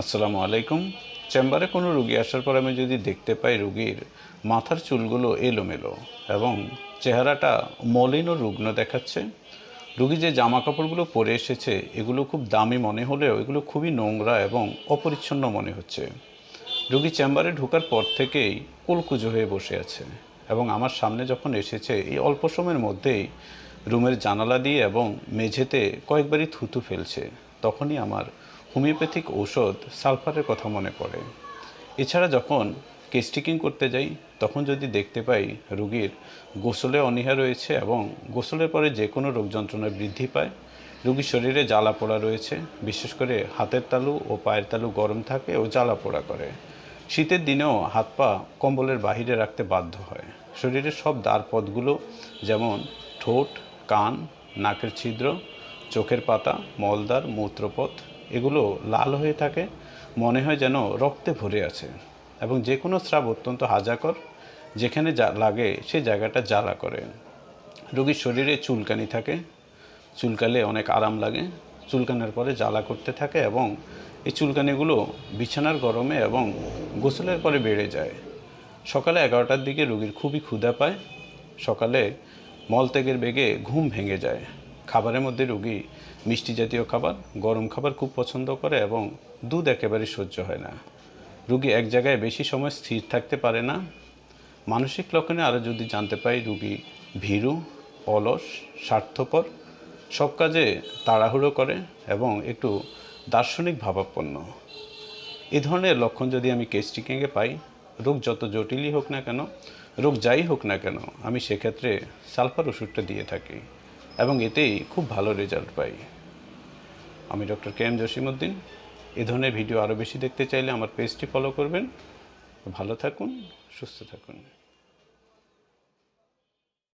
আসসালামু আলাইকুম। চেম্বারে কোনো রুগী আসার পর আমি যদি দেখতে পাই রুগীর মাথার চুলগুলো এলোমেলো এবং চেহারাটা মলিন ও রুগ্ন দেখাচ্ছে, রুগী যে জামা কাপড়গুলো পরে এসেছে, এগুলো খুব দামি মনে হলেও এগুলো খুবই নোংরা এবং অপরিচ্ছন্ন মনে হচ্ছে। রুগী চেম্বারে ঢোকার পর থেকেই কুলকুজো হয়ে বসে আছে এবং আমার সামনে যখন এসেছে, এই অল্প সময়ের মধ্যেই রুমের জানালা দিয়ে এবং মেঝেতে কয়েকবারই থুতু ফেলছে। তখনই আমার হোমিওপ্যাথিক ঔষধ সালফারের কথা মনে পড়ে। এছাড়া যখন কেস্টিকিং করতে যাই, তখন যদি দেখতে পাই রুগীর গোসলে অনীহা রয়েছে এবং গোসলের পরে যে কোনো রোগ যন্ত্রণা বৃদ্ধি পায়, রুগীর শরীরে জ্বালা পোড়া রয়েছে, বিশেষ করে হাতের তালু ও পায়ের তালু গরম থাকে ও জ্বালা পোড়া করে। শীতের দিনেও হাত পা কম্বলের বাহিরে রাখতে বাধ্য হয়। শরীরের সব দ্বার পথগুলো যেমন ঠোঁট, কান, নাকের ছিদ্র, চোখের পাতা, মলদ্বার, মূত্রপথ এগুলো লাল হয়ে থাকে, মনে হয় যেন রক্তে ভরে আছে। এবং যে কোনো স্রাব অত্যন্ত হাজাকর, যেখানে যা লাগে সে জায়গাটা জ্বালা করে। রোগীর শরীরে চুলকানি থাকে, চুলকালে অনেক আরাম লাগে, চুলকানোর পরে জ্বালা করতে থাকে এবং এই চুলকানিগুলো বিছানার গরমে এবং গোসলের পরে বেড়ে যায়। সকালে এগারোটার দিকে রোগীর খুবই ক্ষুধা পায়, সকালে মলত্যাগের বেগে ঘুম ভেঙে যায়। খাবারের মধ্যে রুগী মিষ্টি জাতীয় খাবার, গরম খাবার খুব পছন্দ করে এবং দুধ একেবারে সহ্য হয় না। রুগী এক জায়গায় বেশি সময় স্থির থাকতে পারে না। মানসিক লক্ষণে আরও যদি জানতে পাই, রুগী ভীরু, অলস, স্বার্থপর, সব কাজে তাড়াহুড়ো করে এবং একটু দার্শনিক ভাবাপন্ন। এ ধরনের লক্ষণ যদি আমি কেস্টিকিংয়ে পাই, রোগ যত জটিলই হোক না কেন, রোগ যাই হোক না কেন, আমি সেক্ষেত্রে সালফার ওষুধটা দিয়ে থাকি। এবং এতেই খুব ভালো রেজাল্ট পাই। আমি ডক্টর কে এম জসিমউদ্দিন। এ ধরনের ভিডিও আরও বেশি দেখতে চাইলে আমার পেজটি ফলো করবেন। ভালো থাকুন, সুস্থ থাকুন।